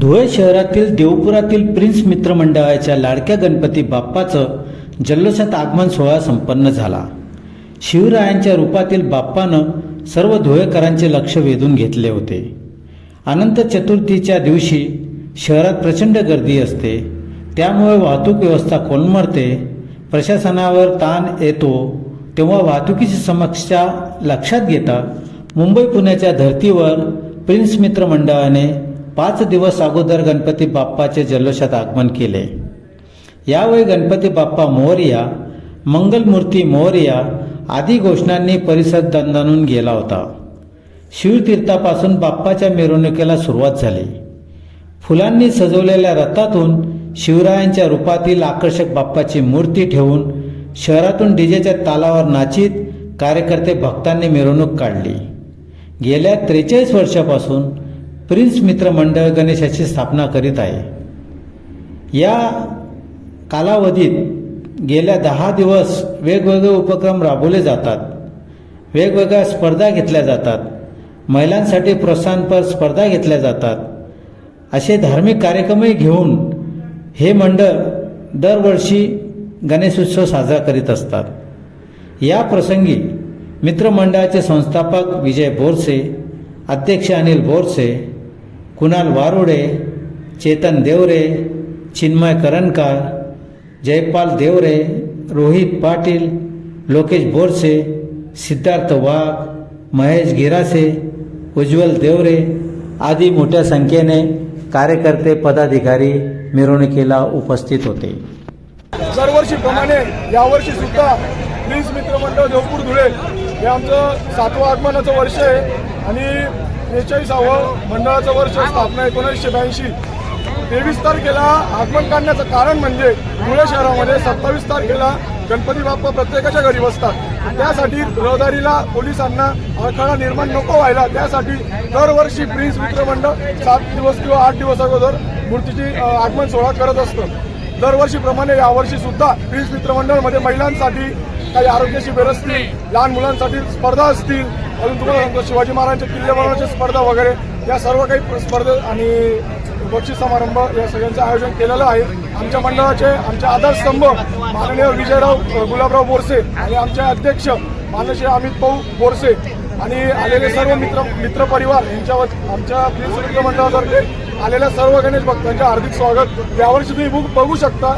धुळे शहरातील देवपुरातील प्रिन्स मित्र मंडळाच्या लाडक्या गणपती बाप्पाचं जल्लोषात आगमन सोहळा संपन्न झाला. शिवरायांच्या रूपातील बाप्पानं सर्व धुळेकरांचे लक्ष वेधून घेतले होते. अनंत चतुर्थीच्या दिवशी शहरात प्रचंड गर्दी असते. त्यामुळे वाहतूक व्यवस्था कोलमडते. प्रशासनावर ताण येतो. तेव्हा वाहतुकीची समस्या लक्षात घेता मुंबई पुण्याच्या धर्तीवर प्रिन्स मित्र मंडळाने पाच दिवस अगोदर गणपती बाप्पाचे जल्लोषात आगमन केले. यावेळी गणपती बाप्पा मोर्या मंगलमूर्ती मोरया आदी घोषणांनी परिसर दणदणून गेला होता. शिवतीर्थापासून बाप्पाच्या मिरवणुकीला सुरुवात झाली. फुलांनी सजवलेल्या रथातून शिवरायांच्या रूपातील आकर्षक बाप्पाची मूर्ती ठेवून शहरातून डीजेच्या तालावर नाचीत कार्यकर्ते भक्तांनी मिरवणूक काढली. गेल्या त्रेचाळीस वर्षापासून प्रिन्स मित्र मंडळ गणेशाची स्थापना करीत आहे. या कालावधीत गेल्या दहा दिवस वेगवेगळे उपक्रम राबवले जातात. वेगवेगळ्या स्पर्धा घेतल्या जातात. महिलांसाठी प्रोत्साहनपर स्पर्धा घेतल्या जातात. असे धार्मिक कार्यक्रमही घेऊन हे मंडळ दरवर्षी गणेशोत्सव साजरा करीत असतात. या प्रसंगी मित्रमंडळाचे संस्थापक विजय बोरसे अध्यक्ष अनिल बोरसे कुणाल वारुडे चेतन देवरे चिन्मय करणकार जयपाल देवरे रोहित पाटील लोकेश बोरसे सिद्धार्थ वाघ महेश गिरासे उज्ज्वल देवरे आदी मोठ्या संख्येने कार्यकर्ते पदाधिकारी मिरवणुकीला उपस्थित होते. दरवर्षीप्रमाणे यावर्षी सुद्धा प्रिन्स मित्रमंडळ देवपूर धुळे हे आमचं सातवं आगमनाचं वर्ष आहे आणि त्रेचाळीसावं मंडळाचं वर्ष स्थापना एकोणीसशे ब्याऐंशी. तेवीस तारखेला आगमन काढण्याचं कारण म्हणजे धुळे शहरामध्ये सत्तावीस तारखेला गणपती बाप्पा प्रत्येकाच्या घरी बसतात. त्यासाठी रहदारीला पोलिसांना अडथळा निर्माण नको व्हायला त्यासाठी दरवर्षी प्रिन्स मित्रमंडळ सात दिवस किंवा आठ दिवस अगोदर मूर्तीची आगमन सोहळा करत असतं. दरवर्षीप्रमाणे यावर्षी सुद्धा प्रिन्स मित्रमंडळमध्ये महिलांसाठी काही आरोग्याची बेर असतील लहान मुलांसाठी स्पर्धा असतील अजून तुम्हाला सांगतो शिवाजी महाराजांच्या किल्ले बनवण्याची स्पर्धा वगैरे या सर्व काही स्पर्धा आणि बक्षीस समारंभ या सगळ्यांचं आयोजन केलेलं आहे. आमच्या मंडळाचे आमचे आधारस्तंभ माननीय विजयराव गुलाबराव बोरसे आणि आमचे अध्यक्ष माननीय अमित भाऊ बोरसे आणि आलेले सर्व मित्र मित्र परिवार यांच्या वत- आमच्या मित्र मंडळातर्फे आलेल्या सर्व गणेश भक्तांचे हार्दिक स्वागत. यावर्षी तुम्ही बुक बघू शकता.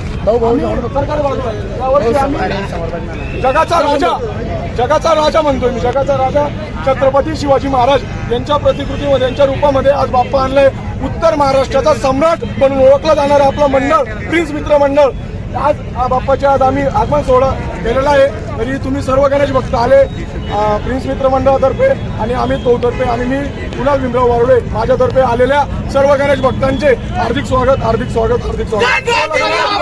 यावर्षी आम्ही जगाचा राजा. जगाचा राजा म्हणतोय मी जगाचा राजा छत्रपती शिवाजी महाराज यांच्या प्रतिकृतीमध्ये यांच्या रूपामध्ये आज बाप्पा आणलाय. उत्तर महाराष्ट्राचा सम्राट म्हणून ओळखलं जाणारं आपलं मंडळ प्रिन्स मित्र मंडळ. आज बाप्पाच्या आज आम्ही आगमन सोहळा केलेला आहे. तरी तुम्ही सर्व गणेश भक्त आले प्रिन्स मित्र मंडळातर्फे आणि तो तर्फे आणि मी कुणाल भीमराव वारुडे माझ्यातर्फे आलेल्या सर्व गणेश भक्तांचे हार्दिक स्वागत हार्दिक स्वागत हार्दिक स्वागत.